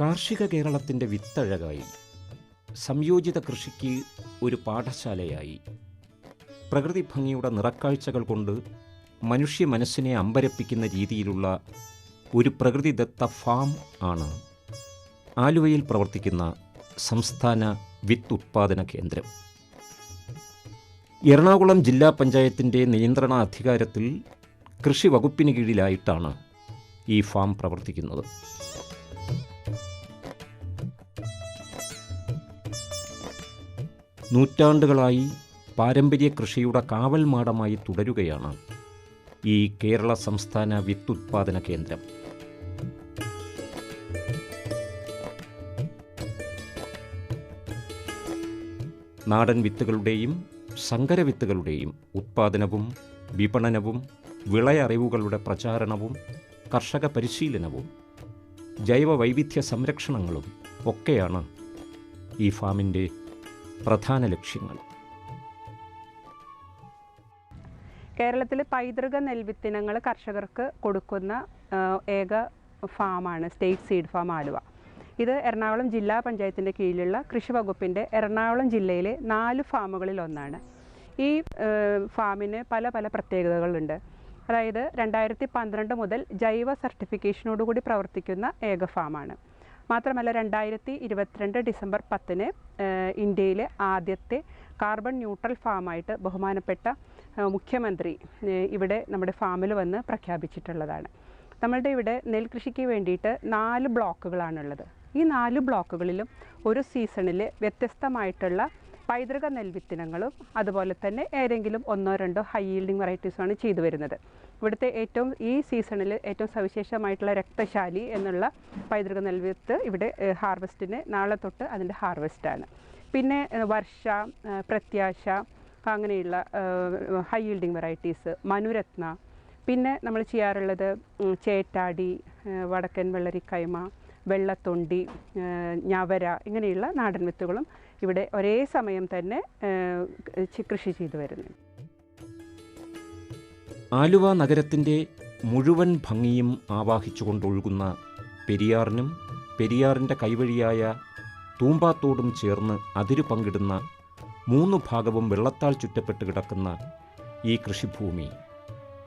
കാർഷിക കേരളത്തിന്റെ വിത്തഴകായി സംയോജിത കൃഷിക്ക് ഒരു പാഠശാലയായി. പ്രകൃതി ഭംഗിയുടെ നിറക്കാഴ്ചകൾ കൊണ്ട് മനുഷ്യ മനസ്സിനെ അമ്പരപ്പിക്കുന്ന രീതിയിലുള്ള ഒരു പ്രകൃതിദത്ത ഫാം ആണ് ആലുവയിൽ പ്രവർത്തിക്കുന്ന സംസ്ഥാന വിത്ത് ഉത്പാദന കേന്ദ്രം. എറണാകുളം ജില്ലാ പഞ്ചായത്തിന്റെ നിയന്ത്രണ അധികാരത്തിൽ കൃഷി വകുപ്പിന് കീഴിലായിട്ടാണ് ഈ ഫാം പ്രവർത്തിക്കുന്നത്. നൂറ്റാണ്ടുകളായി പാരമ്പര്യ കൃഷിയുടെ കാവൽ മാടമായി തുടരുകയാണ് ഈ കേരള സംസ്ഥാന വിത്തുത്പാദന കേന്ദ്രം. നാടൻ വിത്തുകളുടെയും സങ്കര വിത്തുകളുടെയും ഉത്പാദനവും വിപണനവും വിളയറിവുകളുടെ പ്രചാരണവും കർഷക പരിശീലനവും ജൈവ വൈവിധ്യ സംരക്ഷണങ്ങളും ഒക്കെയാണ് ഈ ഫാമിന്റെ പ്രധാന ലക്ഷ്യങ്ങൾ. കേരളത്തിൽ പൈതൃക നെൽവിത്തിനങ്ങൾ കർഷകർക്ക് കൊടുക്കുന്ന ഏക ഫാമാണ് സ്റ്റേറ്റ് സീഡ് ഫാം ആലുവ. ഇത് എറണാകുളം ജില്ലാ പഞ്ചായത്തിന്റെ കീഴിലുള്ള കൃഷി വകുപ്പിന്റെ എറണാകുളം ജില്ലയിലെ നാല് ഫാമുകളിൽ ഒന്നാണ് ഈ ഫാമിന് പല പല പ്രത്യേകതകളുണ്ട്. അതായത് രണ്ടായിരത്തി പന്ത്രണ്ട് മുതൽ ജൈവ സർട്ടിഫിക്കേഷനോടുകൂടി പ്രവർത്തിക്കുന്ന ഏക ഫാമാണ്. മാത്രമല്ല രണ്ടായിരത്തി ഇരുപത്തിരണ്ട് ഡിസംബർ പത്തിന് ഇന്ത്യയിലെ ആദ്യത്തെ കാർബൺ ന്യൂട്രൽ ഫാമായിട്ട് ബഹുമാനപ്പെട്ട മുഖ്യമന്ത്രി ഇവിടെ നമ്മുടെ ഫാമിൽ വന്ന് പ്രഖ്യാപിച്ചിട്ടുള്ളതാണ്. നമ്മളുടെ ഇവിടെ നെൽകൃഷിക്ക് വേണ്ടിയിട്ട് നാല് ബ്ലോക്കുകളാണുള്ളത്. ഈ നാല് ബ്ലോക്കുകളിലും ഒരു സീസണിൽ വ്യത്യസ്തമായിട്ടുള്ള പൈതൃക നെൽവിത്തിനങ്ങളും അതുപോലെ തന്നെ ഏതെങ്കിലും ഒന്നോ രണ്ടോ ഹൈ yielding വെറൈറ്റീസുമാണ് ചെയ്തു വരുന്നത്. ഇവിടുത്തെ ഏറ്റവും ഈ സീസണിൽ ഏറ്റവും സവിശേഷമായിട്ടുള്ള രക്തശാലി എന്നുള്ള പൈതൃക നെൽവിത്ത് ഇവിടെ ഹാർവെസ്റ്റിന് നാളെ തൊട്ട് അതിന്റെ ഹാർവെസ്റ്റാണ്. പിന്നെ വർഷ പ്രത്യാശ അങ്ങനെയുള്ള ഹൈ yielding വെറൈറ്റീസ് മനുരത്ന. പിന്നെ നമ്മൾ ചെയ്യാറുള്ളത് ചേറ്റാടി വടക്കൻ വെള്ളരിക്കൈമ വെള്ളത്തൊണ്ടി ഞവര ഇങ്ങനെയുള്ള നാടൻ വിത്തുകളും ഇവിടെ ഒരേ സമയം തന്നെ കൃഷി ചെയ്തു വരുന്നു ആലുവ നഗരത്തിന്റെ മുഴുവൻ ഭംഗിയും ആവാഹിച്ചുകൊണ്ടൊഴുകുന്ന പെരിയാറിനും പെരിയാറിന്റെ കൈവഴിയായ തൂമ്പാത്തോടും ചേർന്ന് അതിരു പങ്കിടുന്ന മൂന്ന് ഭാഗവും വെള്ളത്താൽ ചുറ്റപ്പെട്ട് കിടക്കുന്ന ഈ കൃഷിഭൂമി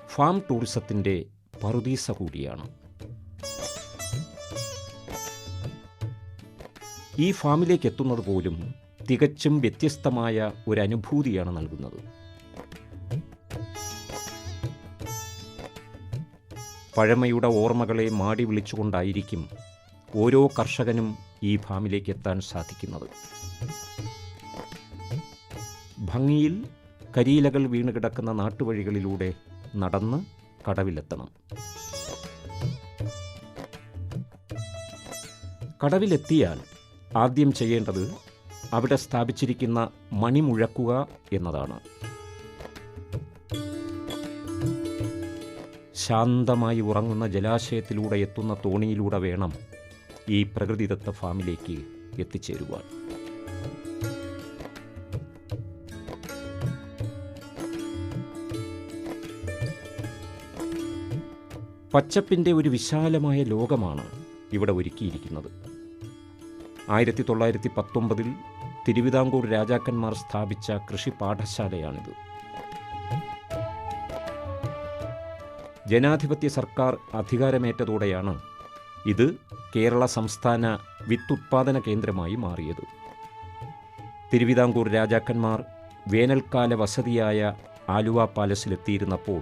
ഫാം ടൂറിസത്തിന്റെ പറുദീസ കൂടിയാണ്. ഈ ഫാമിലേക്ക് എത്തുന്നത് പോലും തികച്ചും വ്യത്യസ്തമായ ഒരു അനുഭൂതിയാണ് നൽകുന്നത്. പഴമയുടെ ഓർമ്മകളെ മാടി വിളിച്ചുകൊണ്ടായിരിക്കും ഓരോ കർഷകനും ഈ ഫാമിലേക്ക് എത്താൻ സാധിക്കുന്നത്. ഭംഗിയിൽ കരിയിലകൾ വീണുകിടക്കുന്ന നാട്ടുവഴികളിലൂടെ നടന്ന് കടവിലെത്തണം. കടവിലെത്തിയാൽ ആദ്യം ചെയ്യേണ്ടത് അവിടെ സ്ഥാപിച്ചിരിക്കുന്ന മണിമുഴക്കുക എന്നതാണ്. ശാന്തമായി ഉറങ്ങുന്ന ജലാശയത്തിലൂടെ എത്തുന്ന തോണിയിലൂടെ വേണം ഈ പ്രകൃതിദത്ത ഫാമിലേക്ക് എത്തിച്ചേരുവാൻ. പച്ചപ്പിന്റെ ഒരു വിശാലമായ ലോകമാണ് ഇവിടെ ഒരുക്കിയിരിക്കുന്നത്. ആയിരത്തി തൊള്ളായിരത്തി പത്തൊമ്പതിൽ തിരുവിതാംകൂർ രാജാക്കന്മാർ സ്ഥാപിച്ച കൃഷി പാഠശാലയാണിത്. ജനാധിപത്യ സർക്കാർ അധികാരമേറ്റതോടെയാണ് ഇത് കേരള സംസ്ഥാന വിത്തുത്പാദന കേന്ദ്രമായി മാറിയത്. തിരുവിതാംകൂർ രാജാക്കന്മാർ വേനൽക്കാല വസതിയായ ആലുവ പാലസിലെത്തിയിരുന്നപ്പോൾ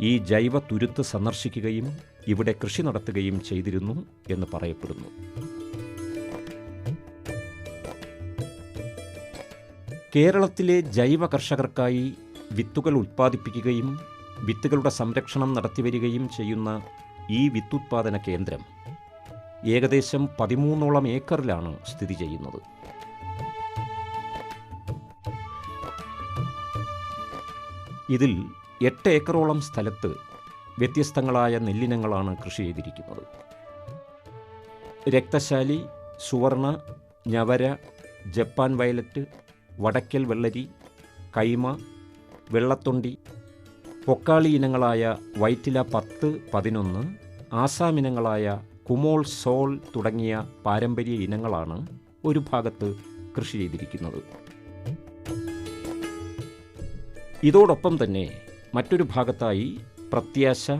ഈ ജൈവ തുരുത്ത് സന്ദർശിക്കുകയും ഇവിടെ കൃഷി നടത്തുകയും ചെയ്തിരുന്നു എന്ന് പറയപ്പെടുന്നു. കേരളത്തിലെ ജൈവ കർഷകർക്കായി വിത്തുകൾ ഉൽപ്പാദിപ്പിക്കുകയും വിത്തുകളുടെ സംരക്ഷണം നടത്തിവരികയും ചെയ്യുന്ന ഈ വിത്തുത്പാദന കേന്ദ്രം ഏകദേശം പതിമൂന്നോളം ഏക്കറിലാണ് സ്ഥിതി ചെയ്യുന്നത്. ഇതിൽ എട്ട് ഏക്കറോളം സ്ഥലത്ത് വ്യത്യസ്തങ്ങളായ നെല്ലിനങ്ങളാണ് കൃഷി ചെയ്തിരിക്കുന്നത്. രക്തശാലി സുവർണ ഞവര ജപ്പാൻ വയലറ്റ് വടക്കൽ വെള്ളരി കൈമ വെള്ളത്തൊണ്ടി പൊക്കാളി ഇനങ്ങളായ വൈറ്റില പത്ത് പതിനൊന്ന് ആസാം ഇനങ്ങളായ കുമോൾ സോൾ തുടങ്ങിയ പാരമ്പര്യ ഇനങ്ങളാണ് ഒരു ഭാഗത്ത് കൃഷി ചെയ്തിരിക്കുന്നത്. ഇതോടൊപ്പം തന്നെ മറ്റൊരു ഭാഗത്തായി പ്രത്യാശ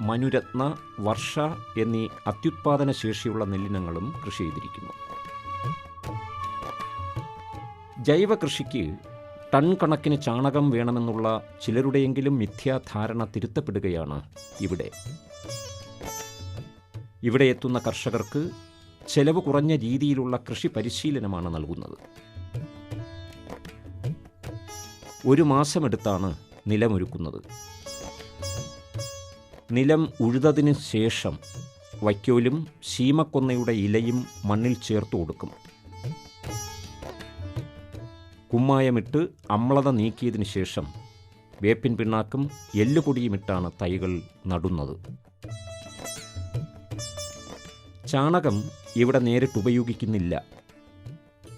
മനുരത്ന വർഷ എന്നീ അത്യുത്പാദന ശേഷിയുള്ള നെല്ലിനങ്ങളും കൃഷി ചെയ്തിരിക്കുന്നു. ജൈവ കൃഷിക്ക് ടൺ കണക്കിന് ചാണകം വേണമെന്നുള്ള ചിലരുടെയെങ്കിലും മിഥ്യാധാരണ തിരുത്തപ്പെടുകയാണ് ഇവിടെ. ഇവിടെ എത്തുന്ന കർഷകർക്ക് ചെലവ് കുറഞ്ഞ രീതിയിലുള്ള കൃഷി പരിശീലനമാണ് നൽകുന്നത്. ഒരു മാസമെടുത്താണ് നിലമൊരുക്കുന്നത്. നിലം ഉഴുതതിനു ശേഷം വൈക്കോലും ശീമക്കൊന്നയുടെ ഇലയും മണ്ണിൽ ചേർത്ത് കൊടുക്കും കുമ്മായമിട്ട് അമ്ലത നീക്കിയതിന് ശേഷം വേപ്പിൻ പിണ്ണാക്കും എല്ലുപൊടിയുമിട്ടാണ് തൈകൾ നടുന്നത്. ചാണകം ഇവിടെ നേരിട്ട് ഉപയോഗിക്കുന്നില്ല.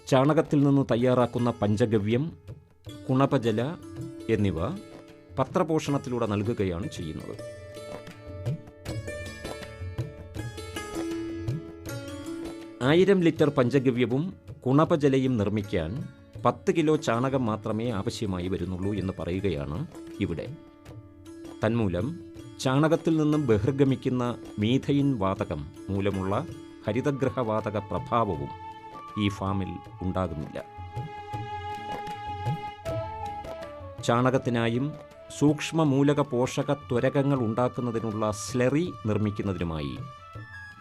ചാണകത്തിൽ നിന്ന് തയ്യാറാക്കുന്ന പഞ്ചഗവ്യം കുണപജല എന്നിവ പത്രപോഷണത്തിലൂടെ നൽകുകയാണ് ചെയ്യുന്നത്. ആയിരം ലിറ്റർ പഞ്ചഗവ്യവും കുണപജലയും നിർമ്മിക്കാൻ പത്ത് കിലോ ചാണകം മാത്രമേ ആവശ്യമായി വരുന്നുള്ളൂ എന്ന് പറയുകയാണ് ഇവിടെ. തന്മൂലം ചാണകത്തിൽ നിന്നും ബഹിർഗമിക്കുന്ന മീഥൈൻ വാതകം മൂലമുള്ള ഹരിതഗ്രഹവാതക പ്രഭാവവും ഈ ഫാമിൽ ഉണ്ടാകുന്നില്ല. ചാണകത്തിനായും സൂക്ഷ്മ മൂലക പോഷക ത്വരകങ്ങൾ ഉണ്ടാക്കുന്നതിനുള്ള സ്ലെറി നിർമ്മിക്കുന്നതിനുമായി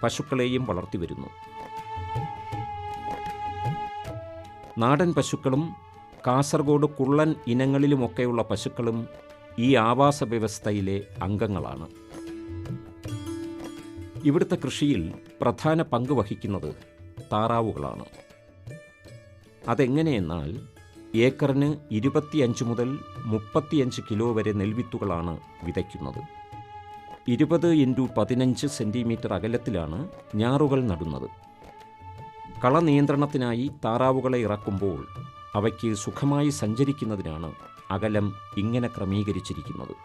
പശുക്കളെയും വളർത്തിവരുന്നു. നാടൻ പശുക്കളും കാസർഗോഡ് കുള്ളൻ ഇനങ്ങളിലുമൊക്കെയുള്ള പശുക്കളും ഈ ആവാസ വ്യവസ്ഥയിലെ അംഗങ്ങളാണ്. ഇവിടുത്തെ കൃഷിയിൽ പ്രധാന പങ്ക് വഹിക്കുന്നത് താറാവുകളാണ്. അതെങ്ങനെയെന്നാൽ ഏക്കറിന് ഇരുപത്തിയഞ്ച് മുതൽ മുപ്പത്തിയഞ്ച് കിലോ വരെ നെൽവിത്തുകളാണ് വിതയ്ക്കുന്നത്. ഇരുപത് ഇന്റു പതിനഞ്ച് സെന്റിമീറ്റർ അകലത്തിലാണ് ഞാറുകൾ നടുന്നത്. കളനിയന്ത്രണത്തിനായി താറാവുകളെ ഇറക്കുമ്പോൾ അവയ്ക്ക് സുഖമായി സഞ്ചരിക്കുന്നതിനാണ് അകലം ഇങ്ങനെ ക്രമീകരിച്ചിരിക്കുന്നത്.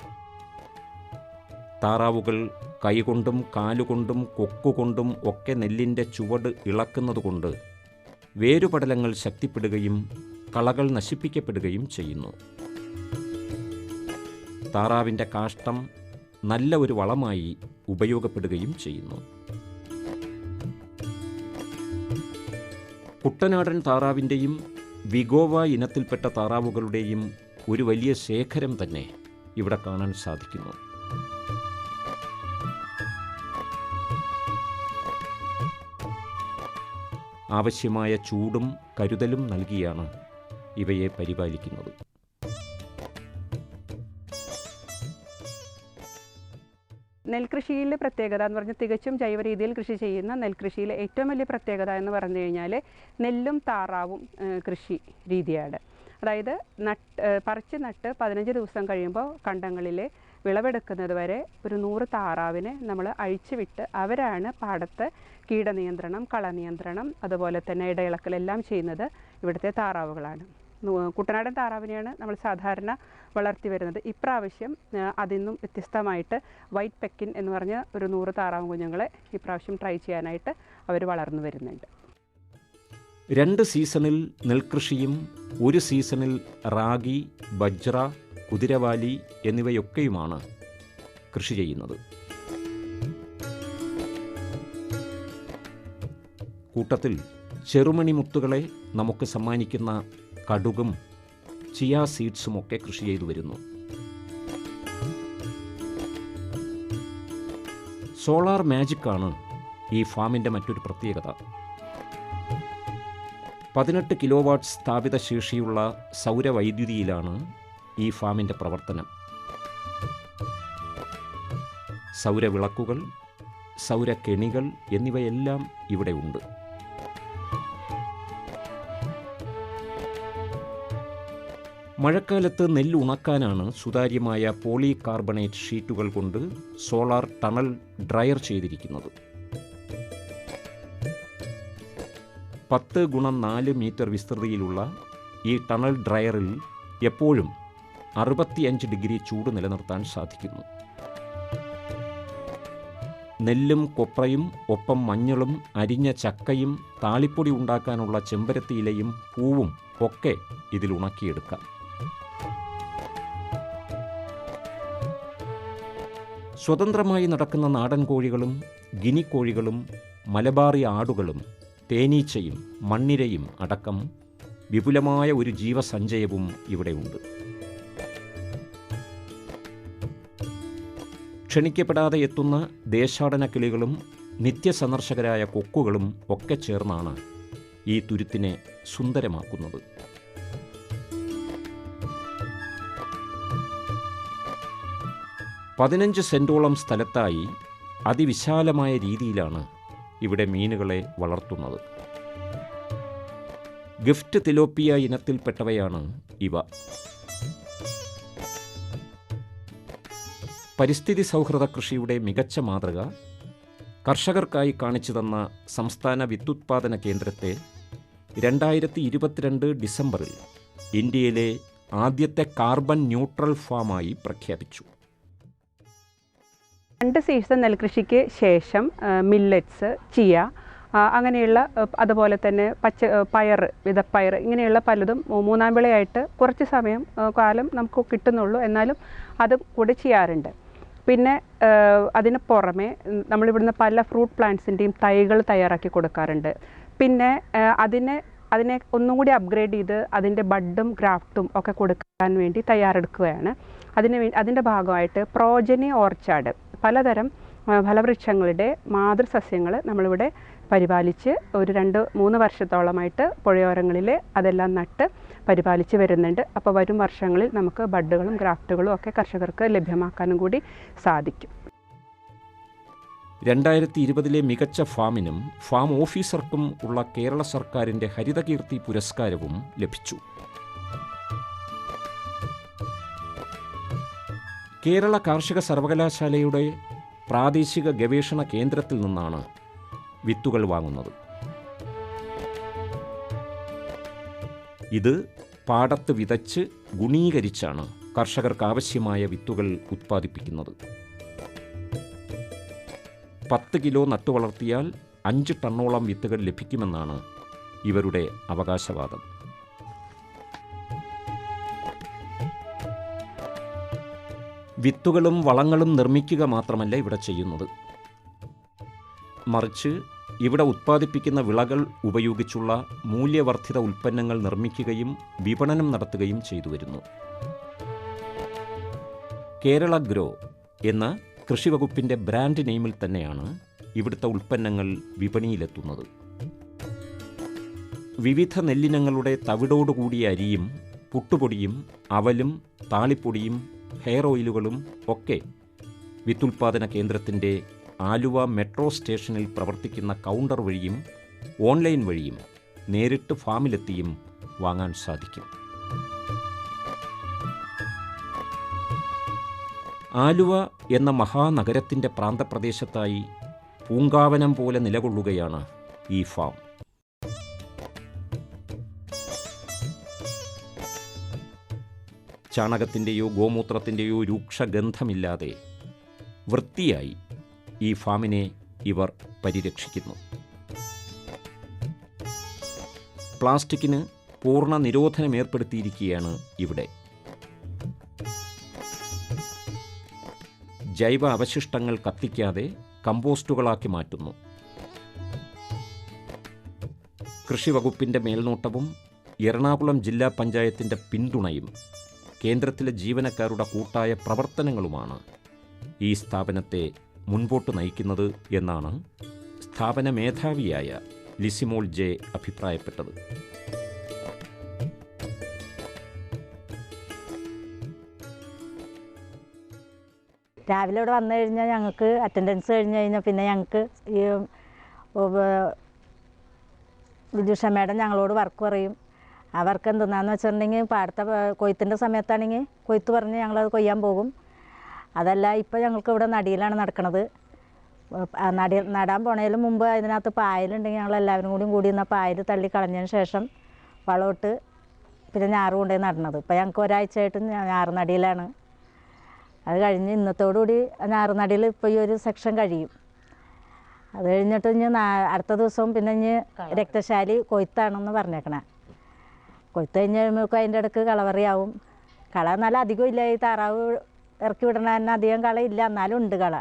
താറാവുകൾ കൈകൊണ്ടും കാലുകൊണ്ടും കൊക്കുകൊണ്ടും ഒക്കെ നെല്ലിന്റെ ചുവട് ഇളക്കുന്നതുകൊണ്ട് വേരുപടലങ്ങൾ ശക്തിപ്പെടുകയും കളകൾ നശിപ്പിക്കപ്പെടുകയും ചെയ്യുന്നു. താറാവിന്റെ കാഷ്ടം നല്ല ഒരു വളമായി ഉപയോഗപ്പെടുകയും ചെയ്യുന്നു. കുട്ടനാടൻ താറാവിന്റെയും വിഗോവ ഇനത്തിൽപ്പെട്ട താറാവുകളുടെയും ഒരു വലിയ ശേഖരം തന്നെ ഇവിടെ കാണാൻ സാധിക്കുന്നു. ആവശ്യമായ ചൂടും കരുതലും നൽകിയാണ് ഇവയെ പരിപാലിക്കുന്നത്. നെൽകൃഷിയിൽ പ്രത്യേകത എന്ന് പറഞ്ഞാൽ തികച്ചും ജൈവ രീതിയിൽ കൃഷി ചെയ്യുന്ന നെൽകൃഷിയിലെ ഏറ്റവും വലിയ പ്രത്യേകത എന്ന് പറഞ്ഞു കഴിഞ്ഞാൽ നെല്ലും താറാവും കൃഷി രീതിയാണ്. അതായത് നട്ട് പറിച്ച് നട്ട് പതിനഞ്ച് ദിവസം കഴിയുമ്പോൾ കണ്ടങ്ങളിൽ വിളവെടുക്കുന്നത് വരെ ഒരു നൂറ് താറാവിനെ നമ്മൾ അഴിച്ചുവിട്ട് അവരാണ് പാടത്ത് കീടനിയന്ത്രണം കളനിയന്ത്രണം അതുപോലെ തന്നെ ഇടയിളക്കലെല്ലാം ചെയ്യുന്നത് ഇവിടുത്തെ താറാവുകളാണ്. കുട്ടനാടൻ താറാവിനെയാണ് നമ്മൾ സാധാരണ വളർത്തി വരുന്നത്. ഇപ്രാവശ്യം അതിൽ നിന്നും വ്യത്യസ്തമായിട്ട് വൈറ്റ് പെക്കിൻ എന്ന് പറഞ്ഞ ഒരു നൂറ് താറാവ് കുഞ്ഞുങ്ങളെ ഇപ്രാവശ്യം ട്രൈ ചെയ്യാനായിട്ട് അവർ വളർന്നു വരുന്നുണ്ട്. രണ്ട് സീസണിൽ നെൽകൃഷിയും ഒരു സീസണിൽ റാഗി ബജ്ര കുതിരവാലി എന്നിവയൊക്കെയുമാണ് കൃഷി ചെയ്യുന്നത്. കൂട്ടത്തിൽ ചെറുമണി മുത്തുകളെ നമുക്ക് സമ്മാനിക്കുന്ന കടുകും ചിയ സീഡ്സുമൊക്കെ കൃഷി ചെയ്തു വരുന്നു. സോളാർ മാജിക്കാണ് ഈ ഫാമിന്റെ മറ്റൊരു പ്രത്യേകത. പതിനെട്ട് കിലോ വാട്ട് സ്ഥാപിത ശേഷിയുള്ള സൗരവൈദ്യുതിയിലാണ് ഈ ഫാമിന്റെ പ്രവർത്തനം. സൗരവിളക്കുകൾ സൗരക്കെണികൾ എന്നിവയെല്ലാം ഇവിടെ ഉണ്ട്. മഴക്കാലത്ത് നെല്ല് ഉണക്കാനാണ് സുതാര്യമായ പോളി കാർബണേറ്റ് ഷീറ്റുകൾ കൊണ്ട് സോളാർ ടണൽ ഡ്രയർ ചെയ്തിരിക്കുന്നത്. പത്ത് ഗുണം നാല് മീറ്റർ വിസ്തൃതിയിലുള്ള ഈ ടണൽ ഡ്രയറിൽ എപ്പോഴും അറുപത്തിയഞ്ച് ഡിഗ്രി ചൂട് നിലനിർത്താൻ സാധിക്കുന്നു. നെല്ലും കൊപ്രയും ഒപ്പം മഞ്ഞളും അരിഞ്ഞ ചക്കയും താളിപ്പൊടി ഉണ്ടാക്കാനുള്ള ചെമ്പരത്തി ഇലയും പൂവും ഒക്കെ ഇതിൽ ഉണക്കിയെടുക്കാം. സ്വതന്ത്രമായി നടക്കുന്ന നാടൻ കോഴികളും ഗിനി കോഴികളും മലബാറി ആടുകളും തേനീച്ചയും മണ്ണിരയും അടക്കം വിപുലമായ ഒരു ജീവസഞ്ചയവും ഇവിടെയുണ്ട് ക്ഷണിക്കപ്പെടാതെ എത്തുന്ന ദേശാടന കിളികളും നിത്യസന്ദർശകരായ കൊക്കുകളും ഒക്കെ ചേർന്നാണ് ഈ തുരുത്തിനെ സുന്ദരമാക്കുന്നത്. പതിനഞ്ച് സെന്റോളം സ്ഥലത്തായി അതിവിശാലമായ രീതിയിലാണ് ഇവിടെ മീനുകളെ വളർത്തുന്നത്. ഗിഫ്റ്റ് തിലോപ്പിയ ഇനത്തിൽപ്പെട്ടവയാണ് ഇവ. പരിസ്ഥിതി സൗഹൃദ കൃഷിയുടെ മികച്ച മാതൃക കർഷകർക്കായി കാണിച്ചു തന്ന സംസ്ഥാന വിത്തുത്പാദന കേന്ദ്രത്തെ രണ്ടായിരത്തി ഇരുപത്തിരണ്ട് ഡിസംബറിൽ ഇന്ത്യയിലെ ആദ്യത്തെ കാർബൺ ന്യൂട്രൽ ഫാമായി പ്രഖ്യാപിച്ചു. രണ്ട് സീസൺ നെൽകൃഷിക്ക് ശേഷം മില്ലറ്റ്സ് ചിയ അങ്ങനെയുള്ള അതുപോലെ തന്നെ പച്ച പയർ വിതപ്പയർ ഇങ്ങനെയുള്ള പലതും മൂന്നാം വിളയായിട്ട് കുറച്ച് സമയം കാലം നമുക്ക് കിട്ടുന്നുള്ളൂ. എന്നാലും അതും കൂടി ചെയ്യാറുണ്ട്. പിന്നെ അതിന് പുറമെ നമ്മളിവിടുന്ന് പല ഫ്രൂട്ട് പ്ലാന്റ്സിന്റെയും തൈകൾ തയ്യാറാക്കി കൊടുക്കാറുണ്ട്. പിന്നെ അതിനെ അതിനെ ഒന്നും കൂടി അപ്ഗ്രേഡ് ചെയ്ത് അതിന്റെ ബഡും ഗ്രാഫ്റ്റും ഒക്കെ കൊടുക്കാൻ വേണ്ടി തയ്യാറെടുക്കുകയാണ്. അതിന് അതിന്റെ ഭാഗമായിട്ട് പ്രോജനി ഓർച്ചാഡ് പലതരം ഫലവൃക്ഷങ്ങളുടെ മാതൃസസ്യങ്ങൾ നമ്മളിവിടെ പരിപാലിച്ച് ഒരു രണ്ട് മൂന്ന് വർഷത്തോളമായിട്ട് പുഴയോരങ്ങളിൽ അതെല്ലാം നട്ട് പരിപാലിച്ച് വരുന്നുണ്ട്. അപ്പോൾ വരും വർഷങ്ങളിൽ നമുക്ക് ബഡുകളും ഗ്രാഫ്റ്റുകളും ഒക്കെ കർഷകർക്ക് ലഭ്യമാക്കാനും കൂടി സാധിക്കും. രണ്ടായിരത്തി ഇരുപതിലെ മികച്ച ഫാമിനും ഫാം ഓഫീസർക്കും ഉള്ള കേരള സർക്കാരിന്റെ ഹരിതകീർത്തി പുരസ്കാരവും ലഭിച്ചു. കേരള കാർഷിക സർവകലാശാലയുടെ പ്രാദേശിക ഗവേഷണ കേന്ദ്രത്തിൽ നിന്നാണ് വിത്തുകൾ വാങ്ങുന്നത്. ഇത് പാടത്ത് വിതച്ച് ഗുണീകരിച്ചാണ് കർഷകർക്ക് ആവശ്യമായ വിത്തുകൾ ഉത്പാദിപ്പിക്കുന്നത്. പത്ത് കിലോ നട്ടുവളർത്തിയാൽ അഞ്ച് ടണ്ണോളം വിത്തുകൾ ലഭിക്കുമെന്നാണ് ഇവരുടെ അവകാശവാദം. വിത്തുകളും വളങ്ങളും നിർമ്മിക്കുക മാത്രമല്ല ഇവിടെ ചെയ്യുന്നത്. മറിച്ച് ഇവിടെ ഉത്പാദിപ്പിക്കുന്ന വിളകൾ ഉപയോഗിച്ചുള്ള മൂല്യവർദ്ധിത ഉൽപ്പന്നങ്ങൾ നിർമ്മിക്കുകയും വിപണനം നടത്തുകയും ചെയ്തു വരുന്നു. കേരള ഗ്രോ എന്ന കൃഷിവകുപ്പിന്റെ ബ്രാൻഡ് നെയിമിൽ തന്നെയാണ് ഇവിടുത്തെ ഉൽപ്പന്നങ്ങൾ വിപണിയിലെത്തുന്നത്. വിവിധ നെല്ലിനങ്ങളുടെ തവിടോടുകൂടിയ അരിയും പുട്ടുപൊടിയും അവലും താളിപ്പൊടിയും ഹെയർ ഓയിലുകളും ഒക്കെ വിത്തുൽപാദന കേന്ദ്രത്തിന്റെ ആലുവ മെട്രോ സ്റ്റേഷനിൽ പ്രവർത്തിക്കുന്ന കൗണ്ടർ വഴിയും ഓൺലൈൻ വഴിയും നേരിട്ട് ഫാമിലെത്തിയും വാങ്ങാൻ സാധിക്കും. ആലുവ എന്ന മഹാനഗരത്തിന്റെ പ്രാന്തപ്രദേശത്തായി പൂങ്കാവനം പോലെ നിലകൊള്ളുകയാണ് ഈ ഫാം. ചാണകത്തിന്റെയോ ഗോമൂത്രത്തിന്റെയോ രൂക്ഷഗന്ധമില്ലാതെ വൃത്തിയായി ഈ ഫാമിനെ ഇവർ പരിരക്ഷിക്കുന്നു. പ്ലാസ്റ്റിക്കിന് പൂർണ നിരോധനം ഏർപ്പെടുത്തിയിരിക്കുകയാണ് ഇവിടെ. ജൈവ അവശിഷ്ടങ്ങൾ കത്തിക്കാതെ കമ്പോസ്റ്റുകളാക്കി മാറ്റുന്നു. കൃഷിവകുപ്പിന്റെ മേൽനോട്ടവും എറണാകുളം ജില്ലാ പഞ്ചായത്തിന്റെ പിന്തുണയും കേന്ദ്രത്തിലെ ജീവനക്കാരുടെ കൂട്ടായ പ്രവർത്തനങ്ങളുമാണ് ഈ സ്ഥാപനത്തെ മുൻപോട്ട് നയിക്കുന്നത് എന്നാണ് സ്ഥാപന മേധാവിയായ ലിസിമോൾ ജെ അഭിപ്രായപ്പെട്ടത്. രാവിലെ ഇവിടെ വന്നു കഴിഞ്ഞാൽ ഞങ്ങൾക്ക് അറ്റൻഡൻസ് കഴിഞ്ഞ് കഴിഞ്ഞാൽ പിന്നെ ഞങ്ങൾക്ക് ഈ വിദുഷ മേഡം ഞങ്ങളോട് വർക്ക് പറയും. ആ വർക്ക് എന്തെന്നാന്ന് വെച്ചിട്ടുണ്ടെങ്കിൽ പാടത്തെ കൊയ്ത്തിന്റെ സമയത്താണെങ്കിൽ കൊയ്ത്ത് പറഞ്ഞ് ഞങ്ങളത് കൊയ്യാൻ പോകും. അതല്ല ഇപ്പോൾ ഞങ്ങൾക്ക് ഇവിടെ നടിയിലാണ് നടക്കുന്നത് നടി നടാൻ പോണതിന് മുമ്പ് അതിനകത്ത് പായലുണ്ടെങ്കിൽ ഞങ്ങൾ എല്ലാവരും കൂടിയും കൂടി നിന്ന് പായൽ തള്ളി കളഞ്ഞതിന് ശേഷം വളമിട്ട് പിന്നെ ഞാറ് കൊണ്ടുപോയി നടണത് ഇപ്പോൾ ഞങ്ങൾക്ക് ഒരാഴ്ചയായിട്ട് ഞാറ് നടിയിലാണ്. അത് കഴിഞ്ഞ് ഇന്നത്തോടുകൂടി ഞാറുനടിയിൽ ഇപ്പോൾ ഈ ഒരു സെക്ഷൻ കഴിയും. അത് കഴിഞ്ഞിട്ട് ഇനി അടുത്ത ദിവസവും പിന്നെ ഇനി രക്തശാലി കൊയ്ത്താണെന്ന് പറഞ്ഞേക്കണേ. കൊയ്ത്ത് കഴിഞ്ഞ് കഴിയുമ്പോഴേക്കും അതിന്റെ ഇടയ്ക്ക് കളവറിയാവും. കള എന്നാലും അധികം ഇല്ല. ഈ താറാവ് ഇറക്കി വിടണ തന്നെ അധികം കളയില്ല എന്നാലും ഉണ്ട് കള.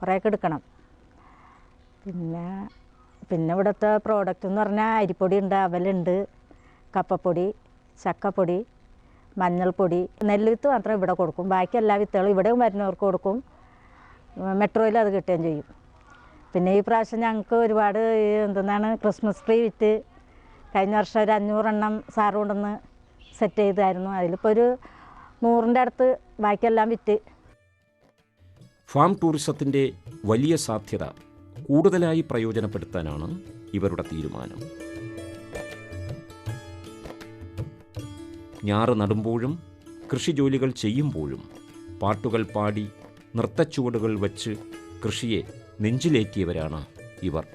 കുറേയൊക്കെ എടുക്കണം. പിന്നെ പിന്നെ ഇവിടുത്തെ പ്രോഡക്റ്റ് എന്ന് പറഞ്ഞാൽ അരിപ്പൊടി ഉണ്ട് അവലുണ്ട് കപ്പപ്പൊടി ചക്കപ്പൊടി മഞ്ഞൾപ്പൊടി. നെല്ല് വിത്ത് മാത്രം ഇവിടെ കൊടുക്കും. ബാക്കി എല്ലാ വിത്തുകളും ഇവിടെയും വരുന്നവർക്ക് കൊടുക്കും. മെട്രോയിൽ അത് കിട്ടുകയും ചെയ്യും. പിന്നെ ഈ പ്രാവശ്യം ഞങ്ങൾക്ക് ഒരുപാട് എന്തെന്നാണ് ക്രിസ്മസ് ട്രീ വിറ്റ് കഴിഞ്ഞ വർഷം ഒരു അഞ്ഞൂറെണ്ണം സാറ് കൊണ്ടുവന്ന് സെറ്റ് ചെയ്തായിരുന്നു. അതിലിപ്പോൾ ഒരു നൂറിന്റെ അടുത്ത് ബാക്കിയെല്ലാം വിറ്റ്. ഫാം ടൂറിസത്തിന്റെ വലിയ സാധ്യത കൂടുതലായി പ്രയോജനപ്പെടുത്താനാണ് ഇവരുടെ തീരുമാനം. ഞാറ് നടുമ്പോഴും കൃഷിജോലികൾ ചെയ്യുമ്പോഴും പാട്ടുകൾ പാടി നൃത്തച്ചുവടുകൾ വച്ച് കൃഷിയെ നെഞ്ചിലേറ്റിയവരാണ് ഇവർ.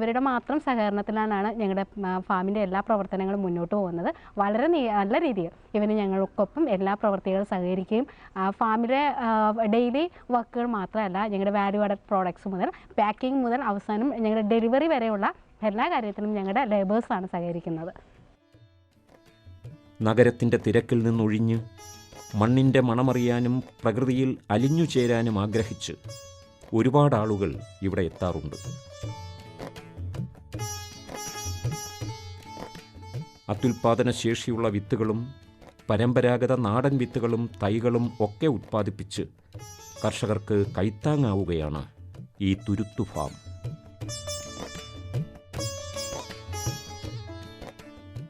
ഇവരുടെ മാത്രം സഹകരണത്തിലാണ് ഞങ്ങളുടെ ഫാമിന്റെ എല്ലാ പ്രവർത്തനങ്ങളും മുന്നോട്ട് പോകുന്നത്. വളരെ നല്ല രീതിയിൽ ഇവന് ഞങ്ങൾക്കൊപ്പം എല്ലാ പ്രവർത്തികളും സഹകരിക്കുകയും ഫാമിലെ ഡെയിലി വർക്കുകൾ മാത്രമല്ല ഞങ്ങളുടെ വാല്യൂ ആഡഡ് പ്രോഡക്ട്സ് മുതൽ പാക്കിംഗ് മുതൽ അവസാനം ഞങ്ങളുടെ ഡെലിവറി വരെയുള്ള എല്ലാ കാര്യത്തിലും ഞങ്ങളുടെ ലേബേഴ്സാണ് സഹകരിക്കുന്നത്. നഗരത്തിന്റെ തിരക്കിൽ നിന്നൊഴിഞ്ഞ് മണ്ണിന്റെ മണമറിയാനും പ്രകൃതിയിൽ അലിഞ്ഞു ചേരാനും ആഗ്രഹിച്ച് ഒരുപാട് ആളുകൾ ഇവിടെ എത്താറുണ്ട്. അത്യുൽപാദന ശേഷിയുള്ള വിത്തുകളും പരമ്പരാഗത നാടൻ വിത്തുകളും തൈകളും ഒക്കെ ഉത്പാദിപ്പിച്ച് കർഷകർക്ക് കൈത്താങ്ങാവുകയാണ് ഈ തുരുത്തു ഫാം.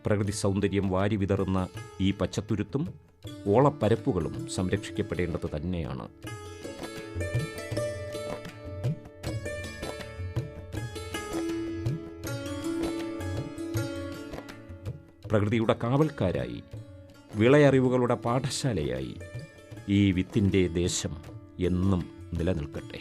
പ്രകൃതി സൗന്ദര്യം വാരി വിതറുന്ന ഈ പച്ചത്തുരുത്തും ഓളപ്പരപ്പുകളും സംരക്ഷിക്കപ്പെടേണ്ടത് തന്നെയാണ്. പ്രകൃതിയുടെ കാവൽക്കാരായി വിളയറിവുകളുടെ പാഠശാലയായി ഈ വിത്തിന്റെ ദേശം എന്നും നിലനിൽക്കട്ടെ.